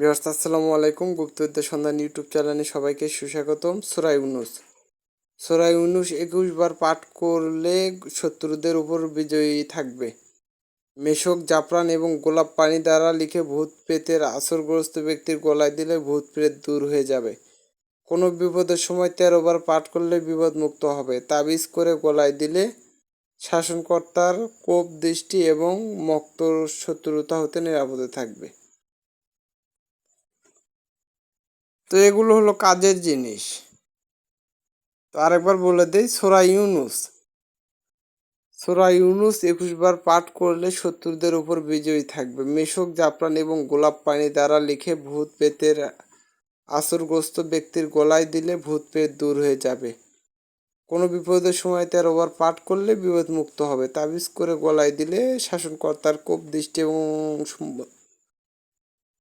বিহার আসসালামু আলাইকুম। গুপ্তবিদ্যা সন্ধান ইউটিউব চ্যানেলে সবাইকে সুস্বাগতম। সোরাই উনুস সোরাই উনুস একুশ বার পাঠ করলে শত্রুদের উপর বিজয়ী থাকবে। মেশক, জাফরান এবং গোলাপ পানি দ্বারা লিখে ভূত প্রেতের আসরগ্রস্ত ব্যক্তির গলায় দিলে ভূত প্রেত দূর হয়ে যাবে। কোনো বিপদের সময় তেরো বার পাঠ করলে বিপদ মুক্ত হবে। তাবিজ করে গলায় দিলে শাসনকর্তার কোপ, দৃষ্টি এবং মক্ত শত্রুতা হতে নিরাপদে থাকবে। তো এগুলো হলো কাজের জিনিস। তো আরেকবার বলে দেই, সোরা ইউনুস। সোরা ইউনুস একুশ বার পাঠ করলে শত্রুদের উপর বিজয়ী থাকবে। মেশক, জাফরান এবং গোলাপ পানি দ্বারা লিখে ভূত পেতের আসরগ্রস্ত ব্যক্তির গলায় দিলে ভূত পেত দূর হয়ে যাবে। কোনো বিপদের সময় তেরো বার পাঠ করলে বিপদ মুক্ত হবে। তাবিজ করে গলায় দিলে শাসনকর্তার কোপ, দৃষ্টি এবং